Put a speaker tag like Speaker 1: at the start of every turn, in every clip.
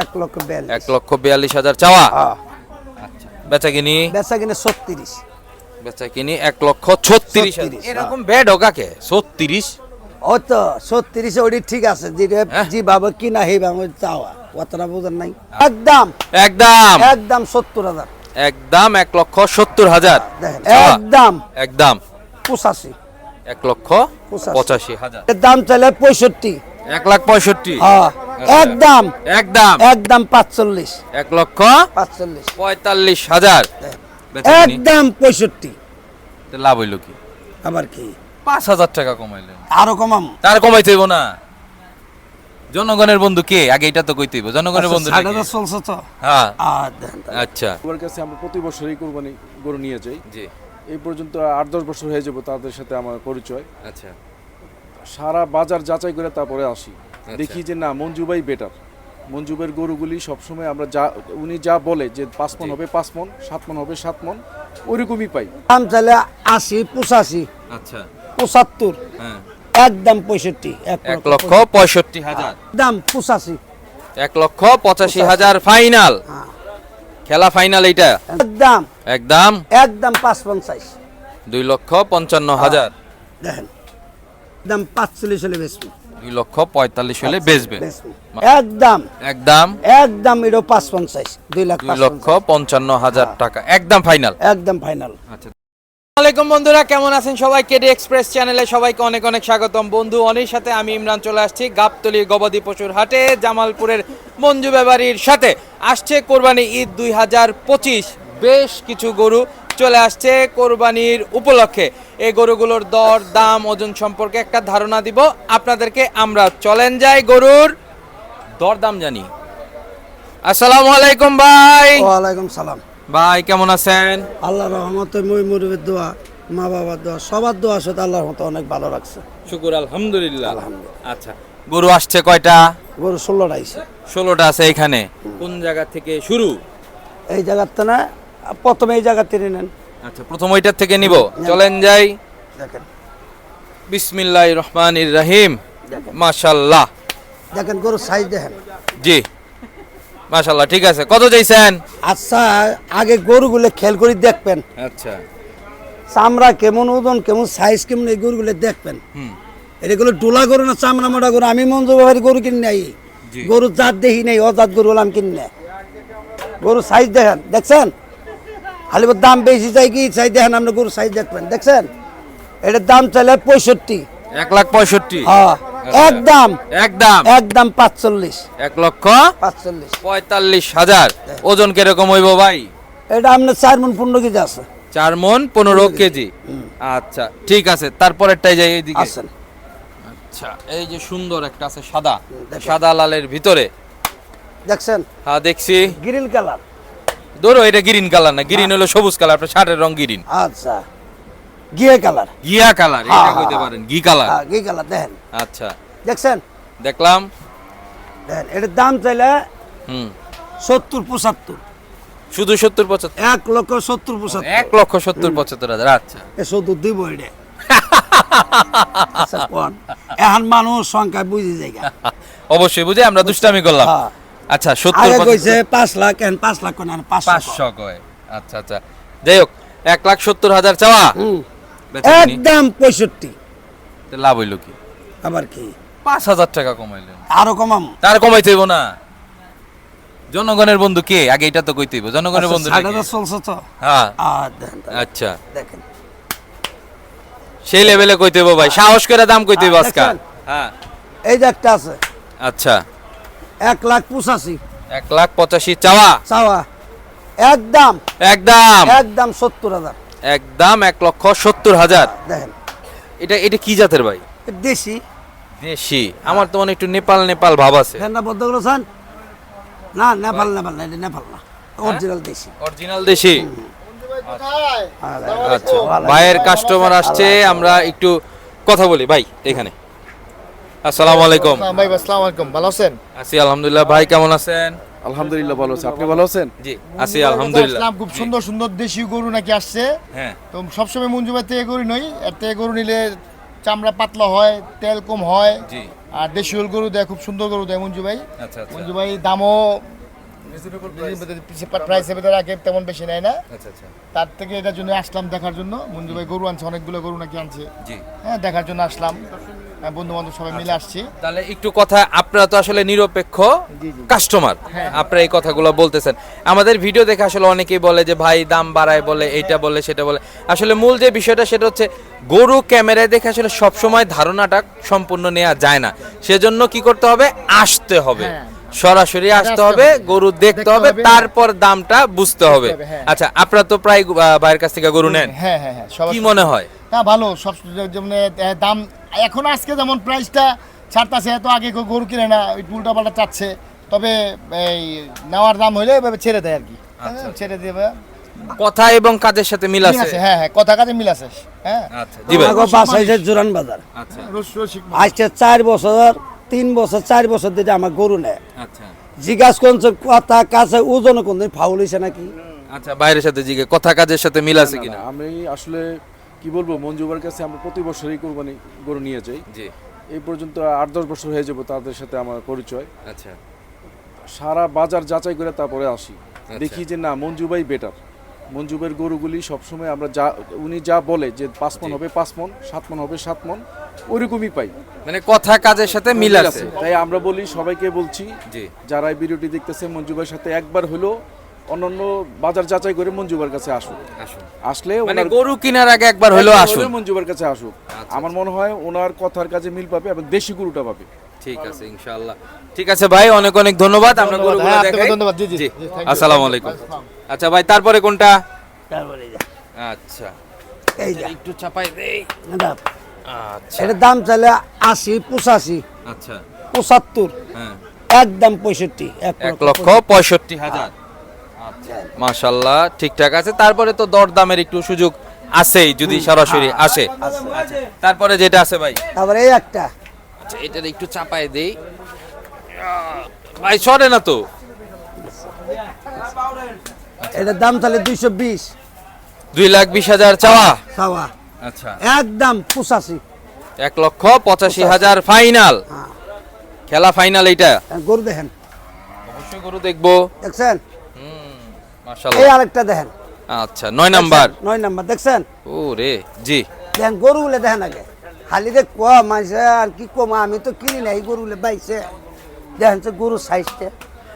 Speaker 1: এক লক্ষ বিয়াল্লিশ।
Speaker 2: হাজার চাওয়া?
Speaker 1: হ্যাঁ।
Speaker 2: আচ্ছা। বেচা কিনি?
Speaker 1: বেচা কিনে ছত্রিশ।
Speaker 2: বেচা কিনি এক লক্ষ ছত্রিশ এরকম বেড কাকে ছত্রিশ?
Speaker 1: ও তো ছত্রিশে ওটি ঠিক আছে যেটা
Speaker 2: হ্যাঁ।
Speaker 1: যেভাবে কিনা সেইভাবে চাওয়া। অতটা বোঝার নাই। একদম।
Speaker 2: একদম।
Speaker 1: একদম সত্তর হাজার।
Speaker 2: একদম এক লক্ষ সত্তর হাজার।
Speaker 1: একদম।
Speaker 2: একদম।
Speaker 1: পঁচাশি।
Speaker 2: এক লক্ষ
Speaker 1: পঁচাশি।
Speaker 2: পঁচাশি হাজার।
Speaker 1: দাম চাইলে পঁয়ষট্টি।
Speaker 2: এক লাখ পঁয়ষট্টি?
Speaker 1: হ্যাঁ। একদম।
Speaker 2: একদম।
Speaker 1: একদম পাঁচচল্লিশ।
Speaker 2: এক লক্ষ
Speaker 1: পাঁচচল্লিশ।
Speaker 2: পঁয়তাল্লিশ হাজার।
Speaker 1: একদম পঁয়ষট্টি।
Speaker 2: তো লাভ হইল কি?
Speaker 1: আবার কি?
Speaker 2: পাঁচ হাজার টাকা কমাইলেন।
Speaker 1: আরও কমাম।
Speaker 2: তার কমাইতে হইব না। জনগণের বন্ধু কে? আগে এটা তো কইতে হইব। জনগণের বন্ধু
Speaker 1: ষাট? হাজার চলছে তো?
Speaker 2: হ্যাঁ। আচ্ছা।
Speaker 3: ওর কাছে আমরা প্রতি বছরই কোরবানি গরু নিয়ে যাই।
Speaker 2: জি।
Speaker 3: এই পর্যন্ত আট দশ বছর হয়ে যাব তাদের সাথে আমার পরিচয়।
Speaker 2: আচ্ছা।
Speaker 3: সারা বাজার যাচাই করে তারপরে আসি। দেখি যে না মঞ্জু ভাই বেটার মঞ্জু ভাইয়ের গরুগুলি সবসময় আমরা যা উনি যা বলে যে পাঁচ মন হবে পাঁচ মন সাত মন হবে সাত মন ওইরকমই পাই।
Speaker 1: দাম চাইলে আশি পঁচাশি।
Speaker 2: আচ্ছা।
Speaker 1: পঁচাত্তর।
Speaker 2: হ্যাঁ।
Speaker 1: একদম পঁয়ষট্টি।
Speaker 2: এক লক্ষ পঁয়ষট্টি। হাজার।
Speaker 1: দাম পঁচাশি।
Speaker 2: এক লক্ষ পঁচাশি হাজার ফাইনাল।
Speaker 1: হ্যাঁ।
Speaker 2: খেলা ফাইনাল এইটা?
Speaker 1: একদম।
Speaker 2: একদম?
Speaker 1: একদম পাঁচ পঞ্চাশ
Speaker 2: দুই লক্ষ পঞ্চান্ন হাজার।
Speaker 1: দেখেন একদম পাঁচচল্লিশ হলে বেশি
Speaker 2: দুই লক্ষ পঁয়তাল্লিশ হলে বেচবে।
Speaker 1: একদম।
Speaker 2: একদম।
Speaker 1: একদম এটা পাঁচ পঞ্চাশ দুই লাখ
Speaker 2: দুই লক্ষ পঞ্চান্ন হাজার টাকা। একদম ফাইনাল।
Speaker 1: একদম ফাইনাল।
Speaker 2: আচ্ছা। আসসালামাইকুম বন্ধুরা কেমন আছেন সবাই? কেডি এক্সপ্রেস চ্যানেলে সবাইকে অনেক অনেক স্বাগতম। বন্ধু অনির সাথে আমি ইমরান চলে আসছি গাবতলি গবাদি পশুর হাটে জামালপুরের মঞ্জু ব্যাপারীর সাথে। আসছে কোরবানি ঈদ দুই হাজার পঁচিশ। বেশ কিছু গরু চলে আসছে কোরবানির উপলক্ষে। এই গরুগুলোর দর দাম ওজন সম্পর্কে একটা ধারণা দিব। আপনাদেরকে আমরা চলেন যাই গরুর দর দাম জানি। আসসালামু আলাইকুম ভাই।
Speaker 1: ওয়ালাইকুম সালাম।
Speaker 2: ভাই কেমন আছেন?
Speaker 1: আল্লাহ রহমতে মই মুরবের দোয়া মা বাবার দোয়া সবার দোয়া সাথে আল্লাহর মতো অনেক ভালো রাখছে
Speaker 2: শুকুর আলহামদুলিল্লাহ।
Speaker 1: আলহামদুলিল্লাহ।
Speaker 2: আচ্ছা গরু আসছে কয়টা?
Speaker 1: গরু ষোলোটা আইছে।
Speaker 2: ষোলোটা আছে এখানে কোন জায়গা থেকে শুরু?
Speaker 1: এই জায়গার তো না প্রথমে এই জায়গা টেনে নেন।
Speaker 2: আচ্ছা প্রথম ওইটার থেকে নিব। চলেন যাই।
Speaker 1: দেখেন।
Speaker 2: বিসমিল্লাহ রহমান রাহিম। মাশাল্লাহ।
Speaker 1: দেখেন গরু সাইজ দেখেন।
Speaker 2: জি। মাশাল্লাহ ঠিক আছে। কত চাইছেন?
Speaker 1: আচ্ছা আগে গরুগুলো খেয়াল করে দেখবেন।
Speaker 2: আচ্ছা।
Speaker 1: চামড়া কেমন ওজন কেমন সাইজ কেমন এই গরুগুলো দেখবেন।
Speaker 2: হুম।
Speaker 1: এগুলো ডোলা গরু না চামড়া মোটা গরু? আমি মঞ্জু বাবারি গরু কিনে নাই। গরু জাত দেখি নাই অজাত গরু হলাম কিনে গরু সাইজ দেখেন। দেখছেন? খালি ওর দাম বেশি চাই কি? চাই দেখেন আপনি গরু সাইজ দেখবেন। দেখছেন? এটার দাম চাইলে পঁয়ষট্টি।
Speaker 2: এক লাখ পঁয়ষট্টি।
Speaker 1: হ্যাঁ। একদম
Speaker 2: একদম
Speaker 1: একদম পাঁচচল্লিশ।
Speaker 2: এক লক্ষ
Speaker 1: পাঁচচল্লিশ।
Speaker 2: পঁয়তাল্লিশ হাজার। ওজন কীরকম হইব ভাই?
Speaker 1: এটা আপনার চার মন পনেরো কেজি আছে।
Speaker 2: চার মন পনেরো কেজি। আচ্ছা ঠিক আছে। তারপরেরটাই যাই এইদিকে।
Speaker 1: আছেন
Speaker 2: আচ্ছা এই যে সুন্দর একটা আছে সাদা। সাদা লালের ভিতরে।
Speaker 1: দেখছেন?
Speaker 2: হ্যাঁ দেখছি।
Speaker 1: গ্রিল কালার
Speaker 2: ধরো এটা গ্রিন কালার না গ্রিন হলো সবুজ কালার আপনার শার্টের রং গ্রিন
Speaker 1: আচ্ছা। গিয়ে কালার
Speaker 2: গিয়া কালার
Speaker 1: হ্যাঁ,
Speaker 2: এটা
Speaker 1: হ্যাঁ,
Speaker 2: কইতে
Speaker 1: হ্যাঁ।
Speaker 2: পারেন ঘি কালার
Speaker 1: হ্যাঁ গিয়ে কালার দেখেন।
Speaker 2: আচ্ছা।
Speaker 1: দেখছেন?
Speaker 2: দেখলাম।
Speaker 1: দেখেন এটার দাম চাইলে
Speaker 2: হুম।
Speaker 1: সত্তর পঁচাত্তর।
Speaker 2: শুধু সত্তর পঁচাত্তর?
Speaker 1: এক লক্ষ সত্তর পঁচাত্তর।
Speaker 2: এক লক্ষ সত্তর পঁচাত্তর হাজার আচ্ছা।
Speaker 1: এ সত্তর দিব এটা। আচ্ছা কোন? এখন মানুষ সংখ্যা বুঝে যায়
Speaker 2: অবশ্যই বুঝে আমরা দুষ্টামি করলাম।
Speaker 1: হ্যাঁ।
Speaker 2: আচ্ছা সত্তর
Speaker 1: আগে কইছে পাঁচ লাখ এখন পাঁচ লাখ কোন পাঁচশো
Speaker 2: কয়। আচ্ছা আচ্ছা। যাই হোক এক লাখ সত্তর হাজার চাওয়া?
Speaker 1: একদম পঁয়ষট্টি।
Speaker 2: লাভ হইল কি?
Speaker 1: আবার কি?
Speaker 2: পাঁচ হাজার টাকা কমাইলেন।
Speaker 1: আরও কমাম।
Speaker 2: তার না। জনগণের বন্ধু কে? আগে এটা তো কইতেইব জনগণের বন্ধু
Speaker 1: ষাট চলছে তো?
Speaker 2: হ্যাঁ। আচ্ছা।
Speaker 1: দেখেন।
Speaker 2: সেই লেভেলে কইতে হইব ভাই। সাহস করে দাম কইতে হইব
Speaker 1: হ্যাঁ,
Speaker 2: আজকে হ্যাঁ।
Speaker 1: এই যে একটা আছে।
Speaker 2: আচ্ছা।
Speaker 1: এক লাখ পঁচাশি।
Speaker 2: এক লাখ পঁচাশি চাওয়া?
Speaker 1: চাওয়া। একদম।
Speaker 2: একদম।
Speaker 1: একদম সত্তর হাজার।
Speaker 2: একদম এক লক্ষ সত্তর হাজার।
Speaker 1: দেখেন।
Speaker 2: এটা এটা কি জাতের ভাই?
Speaker 1: দেশি।
Speaker 2: দেশি। আমার তো মনে একটু নেপাল নেপাল ভাব আছে।
Speaker 1: ফ্যানটা বদ্ধ করেছেন না নেপাল নেপাল না এটা নেপাল না। অরিজিনাল দেশি।
Speaker 2: অরিজিনাল দেশি? আচ্ছা। ভাইয়ের কাস্টমার আসছে আমরা একটু কথা বলি। ভাই এখানে। আসসালামু আলাইকুম।
Speaker 4: ভাই আসসালামু আলাইকুম। ভালো আছেন?
Speaker 2: আছি আলহামদুলিল্লাহ। ভাই কেমন আছেন?
Speaker 3: আলহামদুলিল্লাহ ভালো আছি। আপনি ভালো আছেন?
Speaker 2: জি আছি আলহামদুলিল্লাহ।
Speaker 4: খুব সুন্দর সুন্দর দেশি গরু নাকি আসছে।
Speaker 2: হ্যাঁ।
Speaker 4: তো সবসময় মঞ্জু তে থেকে গরু নই। এর থেকে গরু নিলে চামড়া পাতলা হয় তেল কম হয়।
Speaker 2: জি।
Speaker 4: আর দেশীয় গরু দেয় খুব সুন্দর গরু দেয় মঞ্জু ভাই
Speaker 2: আচ্ছা আচ্ছা।
Speaker 4: মঞ্জু ভাই দামও প্রাইসের ভেতরে আগে তেমন বেশি নেয় না।
Speaker 2: আচ্ছা আচ্ছা।
Speaker 4: তার থেকে এটার জন্য আসলাম দেখার জন্য। মঞ্জু ভাই গরু আনছে অনেকগুলো গরু নাকি আনছে। হ্যাঁ দেখার জন্য আসলাম। বন্ধু বান্ধব সবাই মিলে আসছি।
Speaker 2: তাহলে একটু কথা আপনারা তো আসলে নিরপেক্ষ। কাস্টমার আপনারা এই কথাগুলো বলতেছেন। আমাদের ভিডিও দেখে আসলে অনেকেই বলে যে ভাই দাম বাড়ায় বলে এইটা বলে সেটা বলে। আসলে মূল যে বিষয়টা সেটা হচ্ছে গরু ক্যামেরায় দেখে আসলে সবসময় ধারণাটা সম্পূর্ণ নেওয়া যায় না। সেজন্য কি করতে হবে? আসতে হবে।
Speaker 4: হ্যাঁ।
Speaker 2: সরাসরি আসতে হবে। গরু দেখতে হবে। তারপর দামটা বুঝতে হবে।
Speaker 4: হ্যাঁ।
Speaker 2: আচ্ছা আপনারা তো প্রায় ভাইয়ের কাছ থেকে গরু নেন।
Speaker 4: হ্যাঁ হ্যাঁ হ্যাঁ
Speaker 2: কি মনে হয়?
Speaker 4: না ভালো সব যেমন দাম এখন আজকে যেমন প্রাইসটা ছাড়তাছে এত আগে কেউ গরু কিনে না ওই উল্টা পাল্টা চাচ্ছে। তবে এই নেওয়ার দাম হইলে এভাবে ছেড়ে দেয় আর কি। হ্যাঁ, ছেড়ে দেবে।
Speaker 2: কথা এবং কাজের সাথে মিল আছে?
Speaker 4: হ্যাঁ হ্যাঁ কথা কাজে মিল আছে। হ্যাঁ।
Speaker 2: আচ্ছা জি ভাই
Speaker 1: আমাকে বাসা হয়েছে জোরান বাজার।
Speaker 2: আচ্ছা।
Speaker 1: আজকে চার বছর তিন বছর চার বছর দিতে আমার গরু নেয়।
Speaker 2: আচ্ছা।
Speaker 1: জিজ্ঞাস করছে কথা কাছে ওজন কোন ফাউল হয়েছে নাকি?
Speaker 2: আচ্ছা বাইরের সাথে জিগে কথা কাজের সাথে মিল আছে কিনা?
Speaker 3: আমি আসলে কি বলব মঞ্জুবার কাছে আমরা প্রতি বছরই কোরবানি গরু নিয়ে যাই।
Speaker 2: জি।
Speaker 3: এই পর্যন্ত আট দশ বছর হয়ে যাব তাদের সাথে আমার পরিচয়।
Speaker 2: আচ্ছা।
Speaker 3: সারা বাজার যাচাই করে তারপরে আসি। দেখি যে না মঞ্জুবাই বেটার মঞ্জুবের গরুগুলি সবসময় আমরা যা উনি যা বলে যে পাঁচ মন হবে পাঁচ মন সাত মন হবে সাত মন ওইরকমই পাই।
Speaker 2: মানে কথা কাজের সাথে মিল আছে।
Speaker 3: তাই আমরা বলি সবাইকে বলছি
Speaker 2: জি।
Speaker 3: যারা এই ভিডিওটি দেখতেছে মঞ্জুবের সাথে একবার হলো অন্যান্য বাজার যাচাই করে মঞ্জুবার কাছে আসুক। আসলে
Speaker 2: মানে গরু কেনার আগে একবার হলো
Speaker 3: আসুক। মঞ্জুবার কাছে আসুক।
Speaker 2: আচ্ছা,
Speaker 3: আমার মনে হয় ওনার কথার কাজে মিল পাবে এবং দেশি গরুটা পাবে।
Speaker 2: ঠিক আছে ইনশাআল্লাহ। ঠিক আছে ভাই অনেক অনেক ধন্যবাদ আমরা গরুগুলো
Speaker 4: হ্যাঁ,
Speaker 2: দেখাই।
Speaker 4: ধন্যবাদ, জি, জি.
Speaker 2: আসসালামু আলাইকুম আচ্ছা ভাই তারপরে কোনটা?
Speaker 1: তারপরে
Speaker 2: আচ্ছা।
Speaker 1: এই যে,
Speaker 2: একটু চাপাই দেই। আচ্ছা।
Speaker 1: এটার দাম চাইলে আশি পঁচাশি।
Speaker 2: আচ্ছা।
Speaker 1: পঁচাত্তর।
Speaker 2: হ্যাঁ।
Speaker 1: একদম পঁয়ষট্টি।
Speaker 2: এক লক্ষ পঁয়ষট্টি। হাজার। আচ্ছা মাশাল্লাহ ঠিকঠাক আছে। তারপরে তো দরদামের একটু সুযোগ আছেই যদি সরাসরি আসে। আচ্ছা, তারপরে যেটা আছে ভাই?
Speaker 1: তারপরে এই একটা।
Speaker 2: আচ্ছা এটার একটু চাপায় দেই। ভাই সরে না তো।
Speaker 1: এটার দাম তাহলে দুইশো বিশ।
Speaker 2: দুই লাখ বিশ হাজার চাওয়া?
Speaker 1: খাওয়া
Speaker 2: আচ্ছা।
Speaker 1: একদম পঁচাশি।
Speaker 2: এক লক্ষ পঁচাশি হাজার ফাইনাল।
Speaker 1: হ্যাঁ।
Speaker 2: খেলা ফাইনাল এইটা।
Speaker 1: গরু দেখেন।
Speaker 2: অবশ্যই গরু দেখব।
Speaker 1: দেখছেন? এই আরেকটা দেখেন।
Speaker 2: আচ্ছা নয় নাম্বার।
Speaker 1: নয় নাম্বার দেখছেন?
Speaker 2: ও রে জি
Speaker 1: দেখেন গরুগুলো দেখেন আগে। খালি যে ক মাইছে আর কি কম আমি তো কিনি না এই গরুগুলো বাইছে দেখেন গরু সাইজটা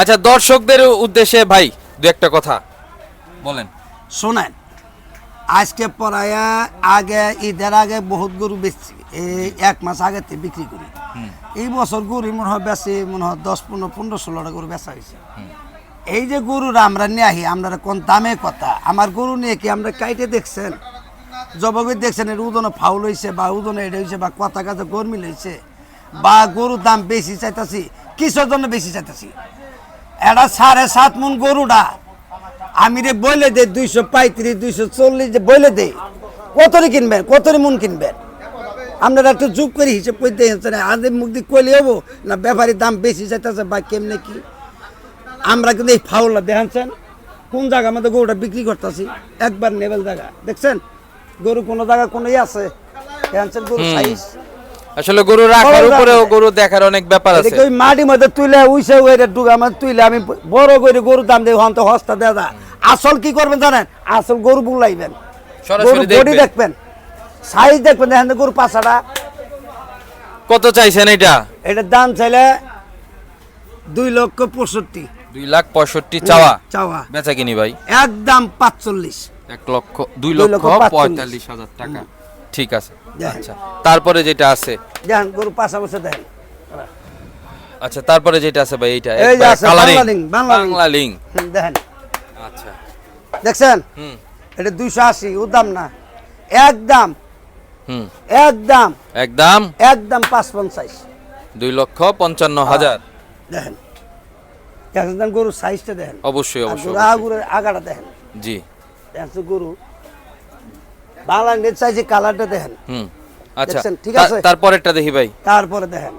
Speaker 2: আচ্ছা দর্শকদের উদ্দেশ্যে ভাই দু একটা কথা বলেন।
Speaker 1: শোনেন আজকে পড়ায়া আগে ঈদের আগে বহুত গরু বেচছি এই এক মাস আগে থেকে বিক্রি করি। এই বছর গরু মনে হয় বেশি মনে হয় দশ পনেরো পনেরো ষোলোটা গরু বেচা হয়েছে। এই যে গরুরা আমরা নিয়ে আহি আমরা কোন দামে কথা আমার গরু নিয়ে কি আমরা কাইটে দেখছেন? জবাবে দেখছেন, এর উদনে ফাউল হয়েছে বা উদনে এটা হয়েছে বা কথা কাজে গরমিল হয়েছে বা গরুর দাম বেশি চাইতাছি, কিসের জন্য বেশি চাইতাছি? এটা সাড়ে সাত মন গরুটা আমি রে বলে দে দুইশো পঁয়ত্রিশ, দুইশো চল্লিশ যে বলে দে। কতরে কিনবেন? কতরি মন কিনবেন? আপনারা একটু যুগ করে হিসেব করতে আদের মুখ দিয়ে কইলে হব না ব্যাপারীর দাম বেশি চাইতেছে বা কেমনে কি? আমরা কিন্তু এই ফাউলটা দেখাচ্ছেন কোন জায়গা আমাদের গরুটা বিক্রি করতেছি? একবার নেবেল জায়গা দেখছেন? গরু কোনো জায়গা কোনো ইয়ে আছে? গরু সাইজ।
Speaker 2: আসলে গরু রাখার উপরেও গরু দেখার অনেক ব্যাপার আছে।
Speaker 1: ওই মাটির মধ্যে উইসে ওইটা মধ্যে তুলে আমি বড় করে গরুর দাম হন্ত হস্তা যায়। আসল কি করবেন জানেন? আসল গরু বুলাইবেন। গরু বডি
Speaker 2: দেখবেন।
Speaker 1: সাইজ দেখবেন দেখেন গরু পাছাটা
Speaker 2: কত চাইছেন এটা?
Speaker 1: এটার দাম চাইলে দুই লক্ষ পঁয়ষট্টি।
Speaker 2: দুই লাখ পঁয়ষট্টি চাওয়া।
Speaker 1: চাওয়া।
Speaker 2: বেচা কিনি ভাই।
Speaker 1: একদম পাঁচচল্লিশ।
Speaker 2: এক লক্ষ দুই লক্ষ পঁয়তাল্লিশ হাজার টাকা। ঠিক আছে। আচ্ছা তারপরে যেটা আছে?
Speaker 1: দেখেন গরু পাশাপাশি দেখেন
Speaker 2: আচ্ছা তারপরে যেটা আছে ভাই এইটা coloring।
Speaker 1: বাংলা হুম, দেখেন।
Speaker 2: আচ্ছা।
Speaker 1: দেখছেন?
Speaker 2: হুম।
Speaker 1: এটা দুইশো আশি ও দাম না। একদম।
Speaker 2: হুম।
Speaker 1: একদম।
Speaker 2: একদম?
Speaker 1: একদম পাঁচ পঞ্চাশ
Speaker 2: দুই লক্ষ পঞ্চান্ন হাজার।
Speaker 1: দেখেন। দেখেন গরুর সাইজটা দেখেন।
Speaker 2: অবশ্যই অবশ্যই
Speaker 1: আগাটা দেখেন।
Speaker 2: জি।
Speaker 1: গরু বাংলা নেট কালারটা দেখেন।
Speaker 2: হুম আচ্ছা
Speaker 1: ঠিক আছে?
Speaker 2: তারপরেরটা দেখি ভাই।
Speaker 1: তারপরে দেখেন।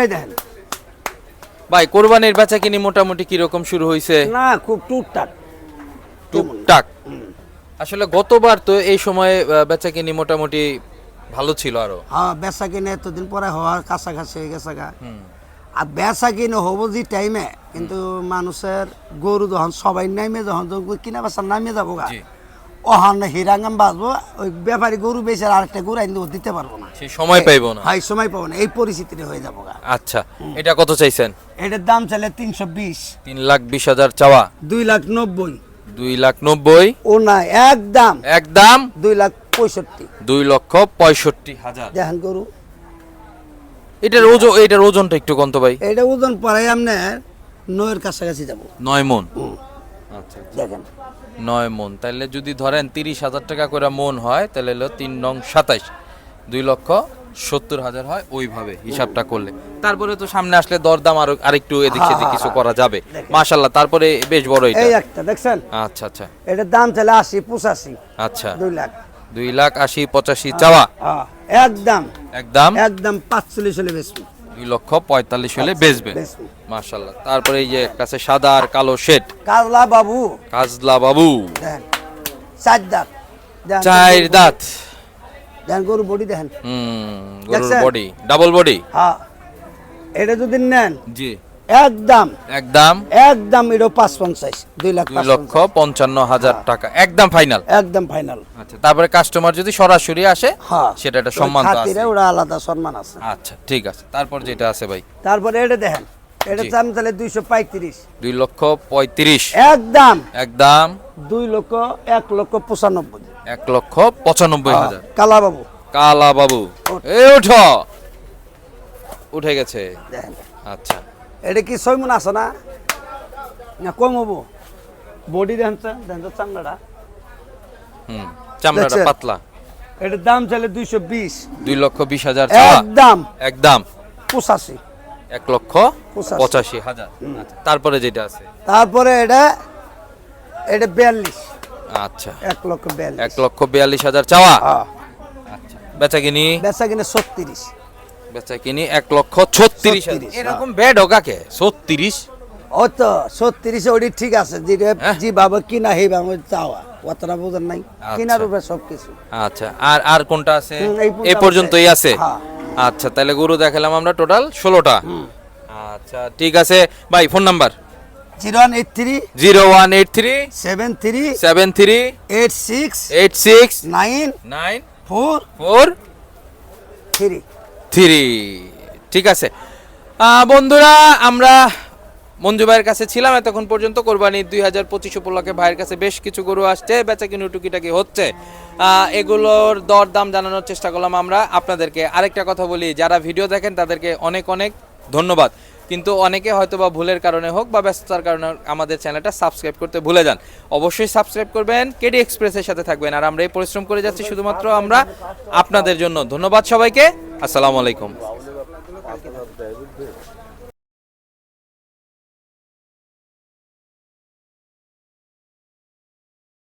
Speaker 1: এই দেখেন।
Speaker 2: ভাই কোরবানির বেচা কিনি মোটামুটি কীরকম শুরু হয়েছে
Speaker 1: না খুব টুকটাক।
Speaker 2: টুকটাক? আসলে গতবার তো এই সময়ে বেচা কিনি মোটামুটি ভালো ছিল আরও।
Speaker 1: হ্যাঁ বেচা কিনে এতদিন পরে হওয়ার কাছাকাছি হয়ে গেছে গা। আর বেচা কিনে হব যে টাইমে কিন্তু মানুষের গরু যখন সবাই নামে যখন কিনা বেচা নামে যাব গা
Speaker 2: জি।
Speaker 1: ওহান হিরাঙ্গাম বাঁচবো ওই ব্যাপারী গরু বেচে আর আরেকটা গরু আইন দিতে পারব না।
Speaker 2: সেই সময় পাইবো না।
Speaker 1: হয় সময় পাবো না এই পরিস্থিতি হয়ে যাব গা।
Speaker 2: আচ্ছা এটা কত চাইছেন?
Speaker 1: এটার দাম চাইলে তিনশো বিশ।
Speaker 2: তিন লাখ বিশ হাজার চাওয়া।
Speaker 1: দুই লাখ নব্বই।
Speaker 2: দুই লাখ নব্বই?
Speaker 1: ও না একদম
Speaker 2: একদম
Speaker 1: দুই লাখ পঁয়ষট্টি।
Speaker 2: দুই লক্ষ পঁয়ষট্টি হাজার।
Speaker 1: দেখেন গরু।
Speaker 2: এটার ওজন এটার ওজনটা একটু কন্ত ভাই?
Speaker 1: এটা ওজন পরে আপনার নয়ের কাছাকাছি যাব।
Speaker 2: নয় মন? আচ্ছা
Speaker 1: দেখেন।
Speaker 2: নয় মন। তাহলে যদি ধরেন তিরিশ হাজার টাকা করে মন হয় তাহলে হলো তিন নং সাতাইশ। দুই লক্ষ সত্তর হাজার হয় ওইভাবে হিসাবটা করলে। তারপরে তো সামনে আসলে দরদাম আরও আরেকটু এদিক সেদিক কিছু। করা যাবে। মাশাল্লাহ তারপরে বেশ বড় এটা।
Speaker 1: এই একটা দেখছেন?
Speaker 2: আচ্ছা আচ্ছা।
Speaker 1: এটার দাম চাইলে আশি পঁচাশি।
Speaker 2: আচ্ছা।
Speaker 1: দুই লাখ।
Speaker 2: দুই লাখ আশি পঁচাশি চাওয়া।
Speaker 1: হ্যাঁ, একদম।
Speaker 2: একদম।
Speaker 1: একদম পাঁচচল্লিশ হলে বেশি
Speaker 2: দুই লক্ষ পঁয়তাল্লিশ হলে বেচবে।
Speaker 1: বেচবো।
Speaker 2: মাশাল্লাহ তারপরে এই যে কাছে সাদা আর কালো শেড।
Speaker 1: কাজলা বাবু।
Speaker 2: কাজলা বাবু।
Speaker 1: চার দাঁত।
Speaker 2: চার দাঁত।
Speaker 1: দেখেন গরু বডি দেখেন।
Speaker 2: হুম গরুর বডি। Double body.
Speaker 1: হ্যাঁ। এটা যদি নেন
Speaker 2: জি।
Speaker 1: একদম।
Speaker 2: একদম।
Speaker 1: একদম এটা পাঁচ পঞ্চাশ দুই লাখ
Speaker 2: দুই লক্ষ পঞ্চান্ন হাজার টাকা। একদম ফাইনাল
Speaker 1: একদম ফাইনাল
Speaker 2: আচ্ছা তারপরে কাস্টমার যদি সরাসরি আসে
Speaker 1: হ্যাঁ।
Speaker 2: সেটা একটা সম্মান আছে।
Speaker 1: ওরা আলাদা সম্মান আছে।
Speaker 2: আচ্ছা ঠিক আছে। তারপর যেটা আছে ভাই?
Speaker 1: তারপরে এটা দেখেন। এটা দাম তাহলে দুইশো পঁয়ত্রিশ।
Speaker 2: দুই লক্ষ পঁয়ত্রিশ।
Speaker 1: একদম।
Speaker 2: একদম।
Speaker 1: দুই লক্ষ এক লক্ষ পঁচানব্বই।
Speaker 2: এক লক্ষ পঁচানব্বই হাজার।
Speaker 1: কালা বাবু
Speaker 2: কালা বাবু এ উঠ উঠে গেছে আচ্ছা।
Speaker 1: এটা কি ছয় মন আছে না? না কম হব। বডি দেখেন তো, দেখেন তো চামড়াটা।
Speaker 2: হুম চামড়াটা পাতলা।
Speaker 1: এটার দাম চাইলে দুইশো বিশ।
Speaker 2: দুই লক্ষ বিশ হাজার
Speaker 1: একদম।
Speaker 2: একদম।
Speaker 1: পঁচাশি।
Speaker 2: এক লক্ষ
Speaker 1: পঁচাশি।
Speaker 2: হাজার। আচ্ছা, তারপরে যেটা আছে?
Speaker 1: তারপরে এটা এটা বিয়াল্লিশ।
Speaker 2: আচ্ছা।
Speaker 1: এক লক্ষ বিয়াল্লিশ।
Speaker 2: এক লক্ষ বিয়াল্লিশ হাজার চাওয়া?
Speaker 1: হ্যাঁ।
Speaker 2: আচ্ছা বেচা কিনি
Speaker 1: বেচা কিনে ছত্রিশ।
Speaker 2: বেচা কিনি এক লক্ষ ছত্রিশ হাজার।
Speaker 1: 36,
Speaker 2: এরকম বেড কাকে ছত্রিশ?
Speaker 1: ও তো ছত্রিশে ওটি ঠিক আছে যেটা
Speaker 2: হ্যাঁ।
Speaker 1: জি বাবা কিনা হেই বাবা চাওয়া। অতটা বোঝেন নাই? কিনার উপরে সব কিছু
Speaker 2: আচ্ছা আর আর কোনটা আছে?
Speaker 1: এই
Speaker 2: পর্যন্তই আছে?
Speaker 1: হ্যাঁ।
Speaker 2: আচ্ছা তাহলে গরু দেখালাম আমরা টোটাল ষোলোটা। আচ্ছা ঠিক আছে। ভাই phone number
Speaker 1: zero one eight three
Speaker 2: zero one eight three
Speaker 1: seven three
Speaker 2: seven three
Speaker 1: eight six
Speaker 2: eight six
Speaker 1: nine
Speaker 2: nine
Speaker 1: four
Speaker 2: four
Speaker 1: three.
Speaker 2: Three. ঠিক আছে। বন্ধুরা, আমরা মঞ্জু ভাইয়ের কাছে ছিলাম, এতক্ষণ পর্যন্ত কোরবানি দুই হাজার পঁচিশ উপলক্ষে ভাইয়ের কাছে বেশ কিছু গরু আসছে বেচা কিনু টুকিটাকি হচ্ছে। এগুলোর দর দাম জানানোর চেষ্টা করলাম আমরা। আপনাদেরকে আরেকটা কথা বলি, যারা ভিডিও দেখেন তাদেরকে অনেক অনেক ধন্যবাদ। কিন্তু অনেকে হয়তো বা ভুলের কারণে হোক বা ব্যস্ততার কারণে আমাদের চ্যানেলটা সাবস্ক্রাইব করতে ভুলে যান। অবশ্যই সাবস্ক্রাইব করবেন, কেডি এক্সপ্রেসের সাথে থাকবেন। আর আমরা এই পরিশ্রম করে যাচ্ছি শুধুমাত্র আমরা আপনাদের জন্য। ধন্যবাদ সবাইকে। আসসালামু আলাইকুম।